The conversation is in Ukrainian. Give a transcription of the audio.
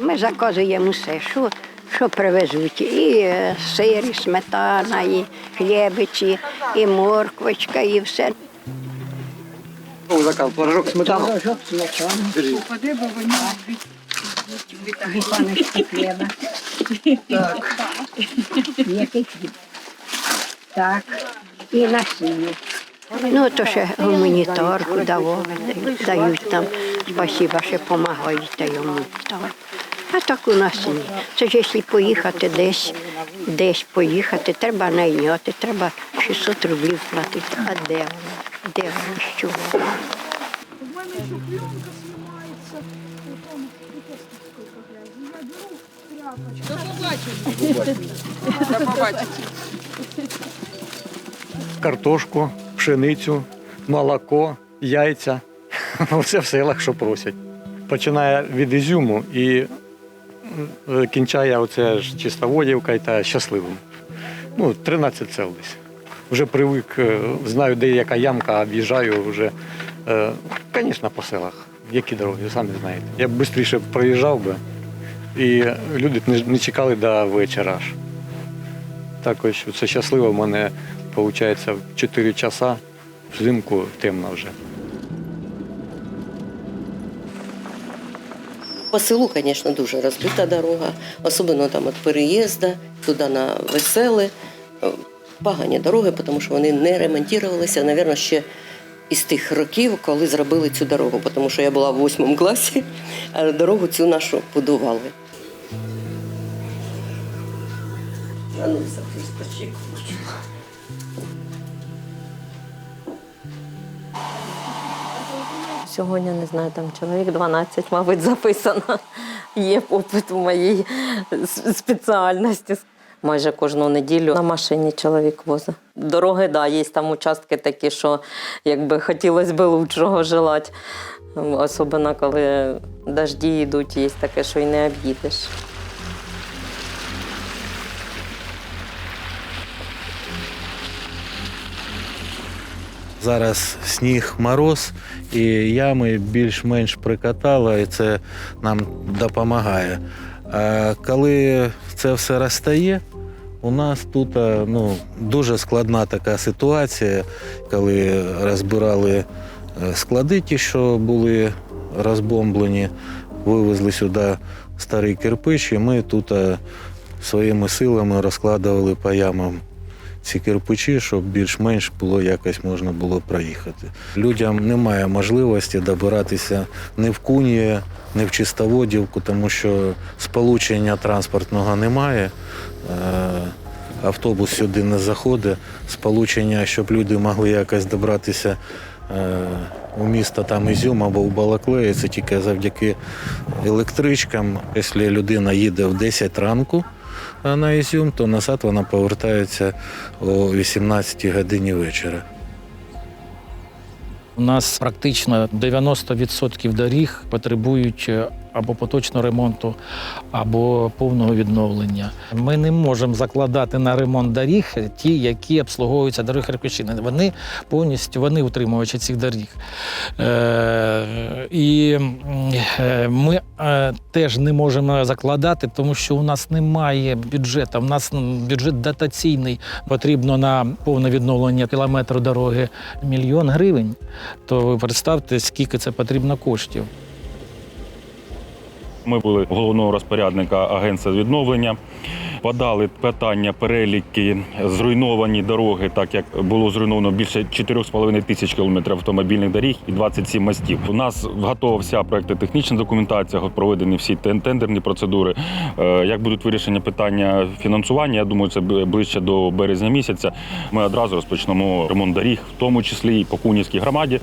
Ми заказуємо все, що, що привезуть. І е, сир, і сметана, і хлібиці, і морквочка, і все. О, заказ, порошок сметану. Рожок сметана. Держи. Баночка хліба. Так. Який хліб? Так. І насіння. Ну, то ще гуманітарку давали, дають там. Спасіба, що допомагають йому. А так у нас ні. Це ж якщо поїхати десь, десь поїхати, треба найняти, треба 600 рублів платити. А де воно? Де воно? Що? воно? У мене еще пленка снимается. Вот он, просто сколько грязи. Я беру тряпочку. Картошку, пшеницю, молоко, яйця. Все в селах, що просять. Починає від ізюму і кінчає оце ж чистоводівка та щасливим. Ну, 13 сел десь. Вже привик, е, знаю, де яка ямка, об'їжджаю вже, звісно, по селах. Які дороги, самі знаєте. Я б швидше проїжджав би, і люди не чекали до вечора аж. Також це щасливо в мене виходить в 4 часа, взимку темно вже. По селу, звісно, дуже розбита дорога, особливо там від переїзду, туди на веселе. Погані дороги, тому що вони не ремонтувалися, мабуть, ще із тих років, коли зробили цю дорогу, тому що я була в восьмому класі, а дорогу цю нашу будували. А ну. Сьогодні, не знаю, там чоловік 12, мабуть, записано. Є попит у моїй спеціальності. Майже кожну неділю на машині чоловік возить. Дороги, да, є там участки такі, що якби хотілося б лучшого желати. Особливо, коли дожді йдуть, є таке, що й не об'їдеш. Зараз сніг, мороз, і ями більш-менш прикатало, і це нам допомагає. А коли це все розтає, у нас тут ну, дуже складна така ситуація, коли розбирали е, склади, ті, що були розбомблені, вивезли сюди старий кирпич, і ми тут своїми силами розкладували по ямам ці кирпичі, щоб більш-менш було якось можна було проїхати. Людям немає можливості добиратися ні в Куніє, ні в Чистоводівку, тому що сполучення транспортного немає. Е, Автобус сюди не заходить. Сполучення, щоб люди могли якось добратися е, у місто там Ізюм або в Балаклеї, це тільки завдяки електричкам. Якщо людина їде в 10 ранку, на Ізюм, то назад вона повертається о 18 годині вечора. У нас практично 90% доріг потребують е, або поточного ремонту, або повного відновлення. Ми не можемо закладати на ремонт доріг ті, які обслуговуються дороги Харківщини. Вони повністю вони утримувачі цих доріг. Е, і е, ми е, теж не можемо закладати, тому що у нас немає бюджету. У нас бюджет дотаційний. Потрібно на повне відновлення кілометру дороги мільйон гривень. То ви представте, скільки це потрібно коштів. Ми були головного розпорядника агентства відновлення. Подали питання переліки зруйновані дороги, так як було зруйновано більше 4,5 тисяч кілометрів автомобільних доріг і 27 мостів. У нас готова вся проектно-технічна документація, проведені всі тендерні процедури. Е, Як будуть вирішення питання фінансування, я думаю, це ближче до березня місяця. Ми одразу розпочнемо ремонт доріг, в тому числі і по Кунівській громаді.